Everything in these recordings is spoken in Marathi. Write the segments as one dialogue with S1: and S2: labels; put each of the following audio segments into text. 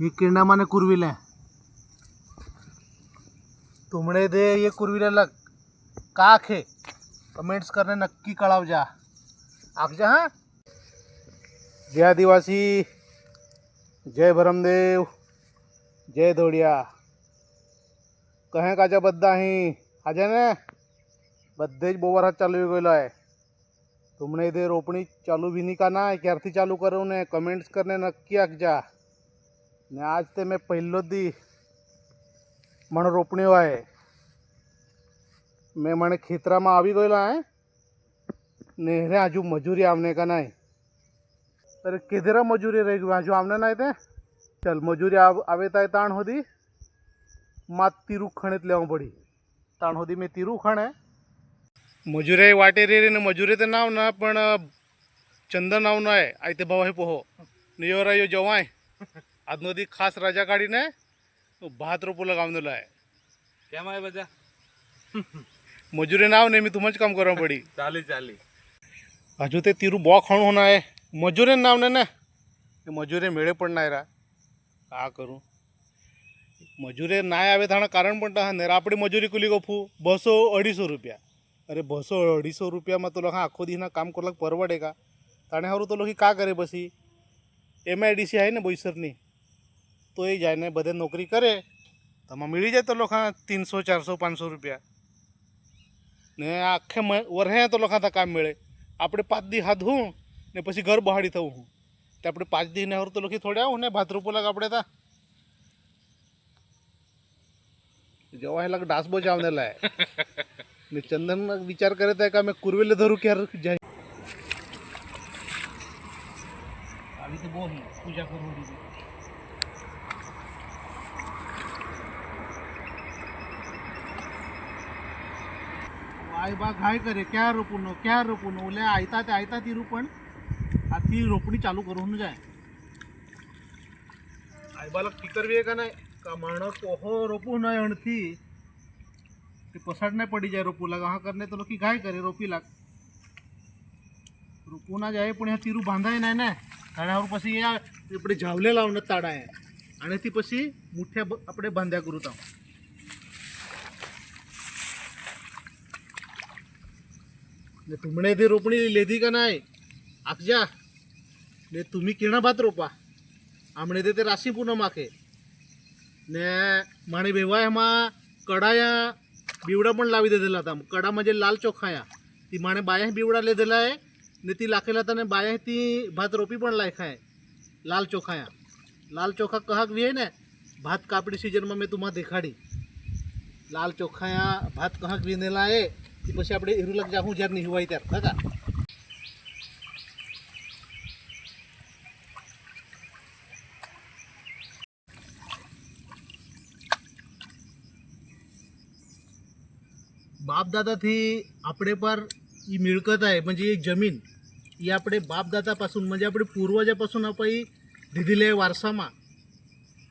S1: ही किरणा माने कुरविला तुमडे दे ये कुरविला लग. का खे कमेंट्स करणे नक्की कळाव जा. आख जा हां? जय आदिवासी जय भरमदेव जय धोडिया. कहे काजा बद्दा आहे ने? बद्देज बोवर बोवारात चालू गेलो आहे तुमने इथे रोपणी चालू भिनी का ना की आरती चालू करू नये कमेंट्स करणे नक्की आखजा ને આજ તે મેં પહેલો દી મને રોપણીઓ आहे મેં મને ખેતરામાં આવી ગયેલો હે ને એને હજુ મજૂરી આવને કા નહીં અરે કેધેરા મજૂરી રહી ગયું હજુ આવને નહીં તે ચાલ મજૂરી આવ આવે તાય તાણ હોધી માત તીરું ખણે જ લેવું પડી તાણ હોધી મેં તીરું ખણે मजुरे वाटे रे रे मजुरे ते नाव ना पण चंदन नाव ना आहे आयते भाऊ हे पोहो नियोरा यो जेव्हा आदमधी खास राजा गाडीने बहात्तर रुपयाला काम दिला आहे.
S2: क्या माय बजा?
S1: मजुरी नाव नाही मी तुम्हाच काम करा पडी.
S2: चालेल चाली
S1: अजून ते तिरू बॉ खाऊन होणार आहे. मजुरे नाव नाही ना? ते मजुरे मेळे पण नाही रा. का करू? मजुरे नाही हवे थाणं कारण पण तहा नाही. आपली मजुरी कुली गफू बसो अडीचशे रुपया. अरे बसो अडीचशे रुपया मग तुला हा आखो दिना काम करला परवडे का? ताणे हरू तो लोक का करे बसी? एम आय डी सी आहे ना बैसरनी. તો એ જઈને બધે નોકરી કરે તમે મળી જાય તો લોખા તીનસો ચારસો, પાંચસો રૂપિયા. ને આખે વરહે તો લોખા કામ મળે. આપણે પાંચ દી હાથ હું ને પછી ઘર બહાડી થવું હું. તો આપણે પાંચ દી ને તો લખી થોડે આવું ને ભાત રૂપો આપણે તા. જવા લાગ ડાસબો જાવને લાય. ને ચંદન વિચાર કરે તો કે અમે કુરવેલે ધરું ક્યારે જાય. આવી તો બહુ પૂજા કરું. आई बा घाय करे क्या रोपून हो, क्या रोपून ओले हो? आयता ते आयता ती रोपण ती रोपणी चालू करून जाय. आयबाला फिकर बी का नाही? का माणस कोहो रोपू नये अणथी ते पसाड नाही पडी जाय रोपू लाग हा करणे तर की काय करे रोपी लाग रोपू ना जाय पण ह्या तिरू बांधाय नाही ना. ताड्यावर पशी या इकडे झावले लावणं ताडा आहे. आणि ती पशी मोठ्या आपण बांध्या करू आहोत ને तुमने ते रोपणी लेधी का नाही आखजा ને तुम्ही કેણા ભાત રોપા આમણે તે રાશિ પૂનમ આખે ને માણે બેવા એમાં કડાયા બીવડા પણ લાવી દીધેલા હતા કડા म्हणजे લાલ ચોખાયા ती માણે બાયા બીવડા લીધેલા आहे ને ती લાખેલા હતા ને બાયા ती ભાત રોપી પણ લાયખા आहे લાલ ચોખાયા લાલ ચોખા કહાક વી ને ભાત કાપડી સિઝનમાં મેં तुम्हाला દેખાડી લાલ ચોખાયા ભાત કહાક વીનેલા आहे એ પછી આપણે એરું લગ જાહું જ્યારે નહીં હોય ત્યારે કાકા बापदादाથી આપણે पर ही मिळकत आहे म्हणजे एक जमीन. ही आपले बापदादापासून म्हणजे आपले पूर्वजापासून आपण ही दिलेली आहे वारसामा.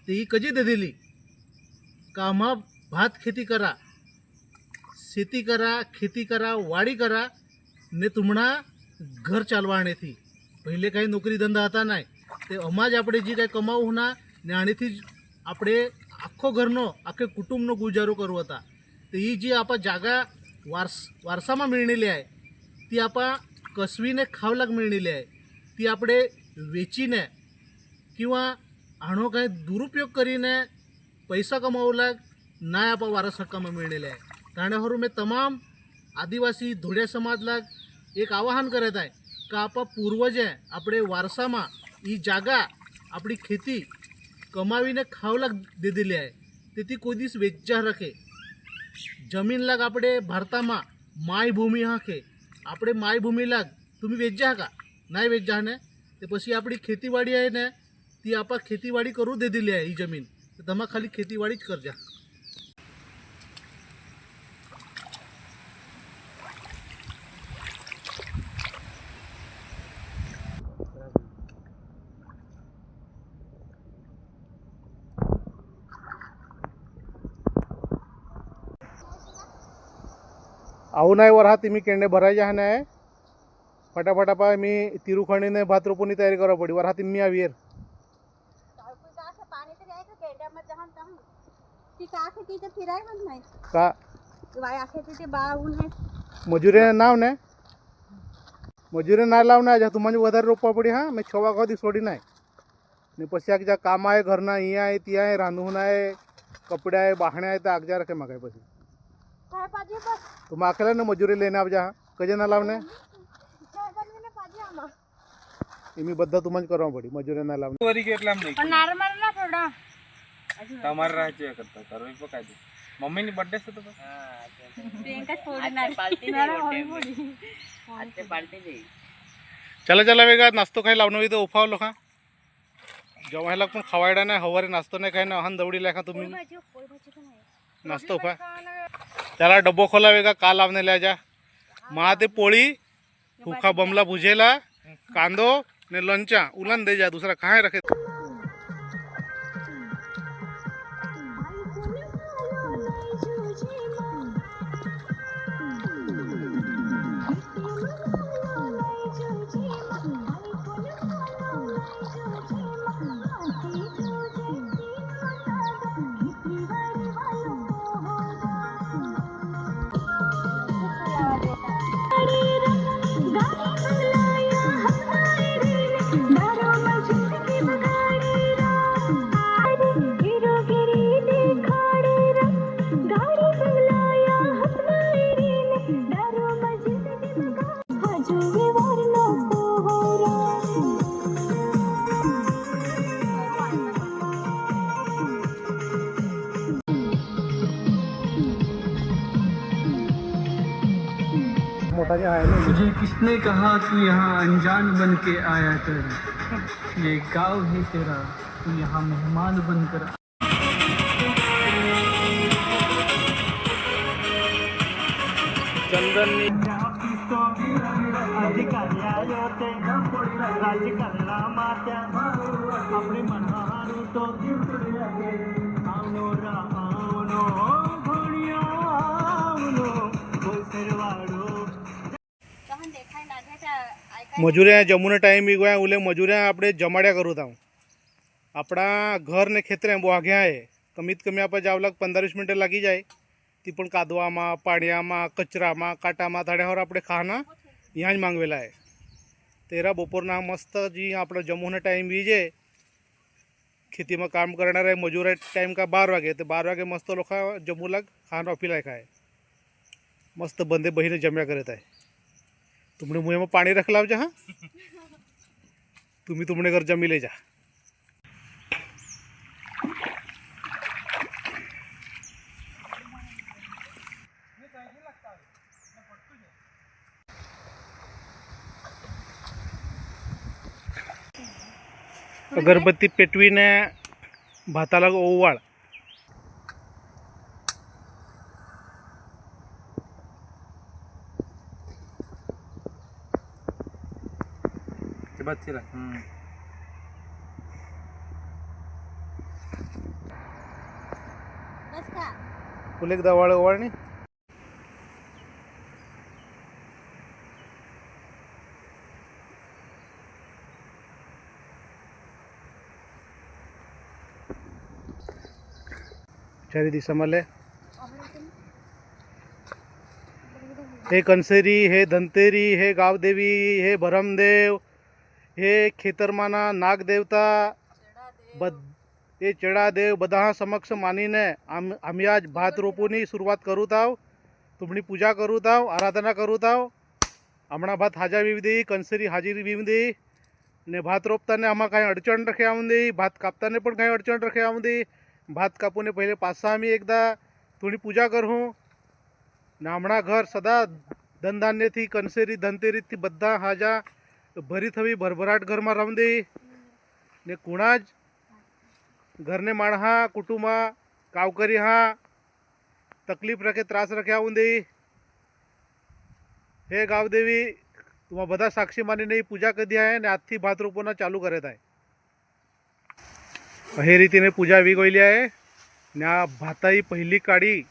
S1: ती कधी दिलेली? कामा भात खेती करा. शेती करा खेती करा वाडी करा ने तुम्हाला घर चालवाने थी पहिले काही नोकरी धंदा आता नाही તે અમાજ આપણે જે કાંઈ કમાવું ના ને આનેથી જ આપણે આખો ઘરનો આખે કુટુંબનો ગુજારો કરવો હતા તો એ જે આપા જાગા વારસ વારસામાં मिळलेली आहे ती આપા कसवीने खावलाक मिळलेली आहे ती આપણે વેચીને किंवा આનો કાંઈ દુરુપયોગ કરીને પૈસા કમાવલાક ના આપા વારસ હક્કામાં मिळलेले आहे ठाण्यावरून मी तमाम आदिवासी धोड्या समाजला एक आवाहन करत आहे का आपा पूर्वज आहे આપણે વારસામાં ही जागा આપણી ખેતી કમાવીને ખાવલાક દીધેલી आहे તેથી કોઈ દિવસ વેચા રખે જમીન લાગ આપણે ભારતામાં માયભૂમિ હાકે આપણે માયભૂમિ तुम्ही वेच जा का नाही वेच जा ने ते પછી આપણી ખેતીવાડી आहे ને ती आपण ખેતીવાડી करू दे दिली आहे ही जमीन तर तुम्हा खाली ખેતીવાડી જ करजा आवनायवर हा तिमी केंडे भरायचे हा नाही फटाफटा पाय मी तिरुखंडीने भात रोपून तयारी करावं पडी. वर हा
S3: तिम्मी आवीर का? मजुरे नाव नाही मजुरे नाही
S1: लाव
S3: नाही जा तुम्हाला म्हणजे वधारे रोपा
S1: पडी हा? मी छोवा कधी सोडी नाही. आणि पशी आगजा काम आहे घरना ही आहे ती आहे रांधून आहे कपडे आहे बाहणे आहे तर आगजा रखे मागाय पशी. ત્યાં આવે રાંધવું આવે કપડે આવે બાહણે આવે તો આગજા રાખે માગે પછી
S3: काय पाहिजे बस
S1: તો માં આખેલા ને મજૂરી લઈને આવજા હા કજે ના લાવ ને
S3: काय बनवीने पाहिजे आम्हा
S1: એ મેં બધા તુમ જ કરવા પડી મજૂરી ના લાવ
S2: वरी કેટલા આમ નહીં
S3: पण नॉर्मल ना थोडा
S2: તમારે રાજ્ય કરતા કરવી પકાય મમ્મીની બર્થડે છે તો પછી?
S3: प्रियंका थोडी
S1: ચાલો ચાલો વેગા નાસ્તો ખાઈ લાવનો હોય તો ઉફાવ લોખા જવાયેલા પણ ખવાયડા ને હવારે નાસ્તો ને ખાઈને અહન દવડી લેખા तुम्ही नाश्तो का त्याला डब्बो खोलावे का? काल लावणे ल्याजा मा ते पोळी हुखा बमला भुजेला कांदो ने लंचा उलन दे जा दुसरा काय रखे? जे आहे ना
S4: मुझे किसने कहा तू यहाँ अनजान बन के आया कर? ये गाँव है तेरा तू यहाँ मेहमान बनकर
S1: चंदन મજૂરે જમવાનો ટાઈમ બી ગયા, ઓલે મજૂરે આપણે જમાડ્યા કરું તા આપણા ઘર ને ખેતરે વાગ્યા એ કમીત કમી આપણે જાવ લાગ પંદર વીસ મિનિટે લાગી જાય. તે પણ કાદવામાં પાણિયામાં કચરામાં, કાંટામાં તાડ્યાવર આપણે ખાના ત્યાં જ માંગવેલા હે તેરા બપોરના મસ્ત જી આપણો જમવાનો ટાઈમ બી છે ખેતીમાં કામ કરનારા મજૂરે ટાઈમ કા બાર વાગે, તો બાર વાગે મસ્ત લોકો જમવું લાગ ખાના ઓફી લાય ખાય. મસ્ત બંદે બહીને જમ્યા કરે થાય तुमने मुहे में पानी रख लाव जा हाँ तुम्ही तुमने घर जमी ले जा। अगरबत्ती पेटवीने भाताला ओवाळ।
S3: बस का
S1: फुल एकदा वाळ ओवाळणी चारी दिसा मले. हे कनसेरी हे धंतेरी हे गावदेवी हे भरमदेव એ ખેતરમાંના નાગદેવતા, બધ એ ચડાદેવ બધા સમક્ષ માનીને આમ આમ્યાજ ભાત રોપોની શરૂઆત કરું તાવ, તુમની પૂજા કરું તાવ, આરાધના કરું તાવ. હમણાં ભાત હાજર વિવિધ કંસરી હાજરી વીવી દઈ ને ભાત રોપતાને આમાં કાંઈ અડચણ રખે આવું ભાત કાપતાને પણ કાંઈ અડચણ રખે આવું ભાત કાપુને પહેલે પાછા આમી એકદા થોડી પૂજા કરું ને હમણાં ઘર સદા ધનધાન્યથી કંસેરી ધનતેરીથી બધા હાજા भरीत हवी भरभराट घर मार राहून दे ने कुणाच घरने माण हा कुटुंब गावकरी हा तकलीफ रखे त्रास रखे आवून दे हे गावदेवी तुम्हा बदा साक्षी मानी नाही पूजा कधी आहे आणि आत्ती भात रोपना चालू करत आहे हे रीतीने पूजा वी आहे न्या भाताई पहिली काडी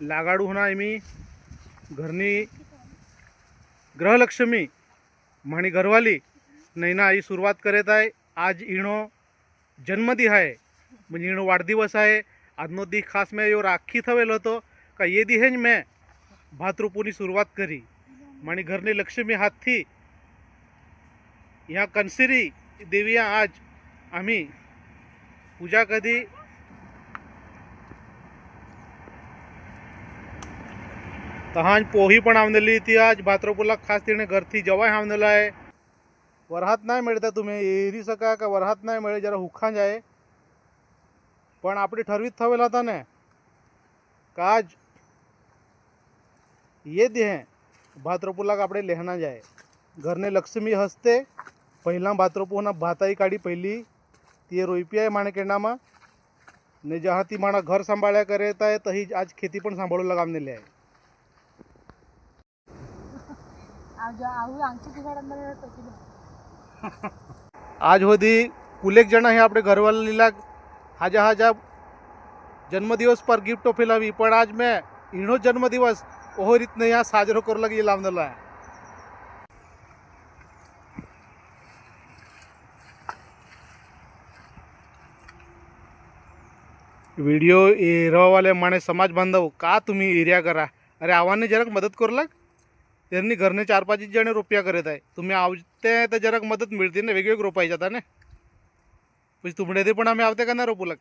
S1: लागाडू होणार मी घरनी ग्रहलक्ष्मी म्हणी घरवाली नैना आई सुरुवात करत आहे आज इणो जन्मदी आहे म्हणजे એનો વાડદિવસ आहे આજનો દી ખાસ મેં એવો રાખી થવેલો હતો કે એ દીહે જ મેં ભાત રોપવાની શરૂઆત કરી મારી ઘરની લક્ષ્મી હાથથી ह्या कनसिरी देविया आज आम्ही पूजा कधी તહાજ પોહી પણ આવનેલી હતી આજ ભાત્રોપુલા ખાસ તેને ઘરથી જવાય આવનેલા હે વરહાત ના મળતા તમે એરી શકા કે વરહાત ના મળે જરા હુખા જાય પણ આપણે ઠરવી જ થવેલા હતા ને કે આજ ये दे भाद्रपूला આપણે લેહના જાય ઘરને લક્ષ્મી હસ્તે પહેલાં ભાદ્રપોના ભાતાઈ કાઢી પહેલી તે રોપ્યા માણે કેંડામાં ને જહાથી માણા ઘર સંભાળ્યા કરે તા તહી જ આજ ખેતી પણ સાંભળો લગાવને લે આજ સુધી કુલેક જણા હે આપણે ઘરવાળા લીલા હાજા હાજા જન્મદિવસ પર ગિફ્ટો ફેલાવી પણ આજ મેં એનો જન્મદિવસ ઓહો રીતને અહીંયા સાજરો કરવા લાગી લાવનેલા व्हिडिओ एरवाले माने समाज बांधव का तुम्ही एरिया करा अरे आव्हाने जरक मदत करू लाग त्यांनी घरने चार पाच जण रोपया करत आहे. तुम्ही आवते तर जरा मदत मिळते ना वेगवेगळे रोपायच्या आता ना. म्हणजे तुमडे ते पण आम्ही आवते का नाही रोपू लाग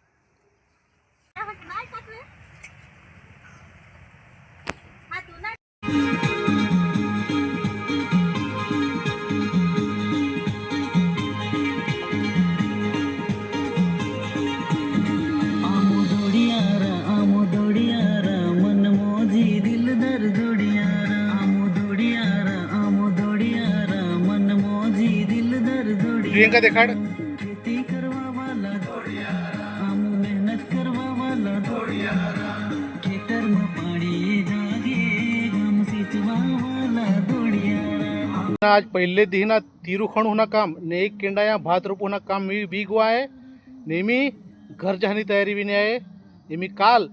S1: प्रियंका देखाड. आज पहिले दिन तिरुखण होणं काम. ने एक केंडा या भात रोप होणं काम. मी बी गुआ आहे. नेहमी घरच्यानी तयारी विने आहे. नेहमी काल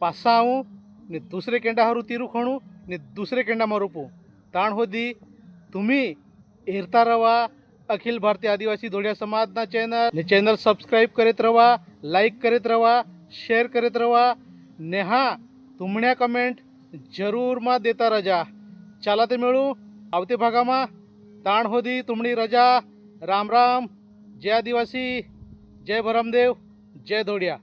S1: पासा आऊ ने दुसरे केंडा हरू तिरुखणू ने दुसरे केंडा मारूपू. ताण होदी तुम्ही एरता रवा अखिल भारतीय आदिवासी धोड्या समाजना चॅनल. चॅनल सबस्क्राईब करत रहा लाईक करत रहा शेअर करत रहा नेहा तुमण्या कमेंट जरूर मा देता रजा. चला ते मिळू. आवते भागामा ताण होदी तुमणी रजा. राम राम. जय आदिवासी. जय भरमदेव. जय धोड्या.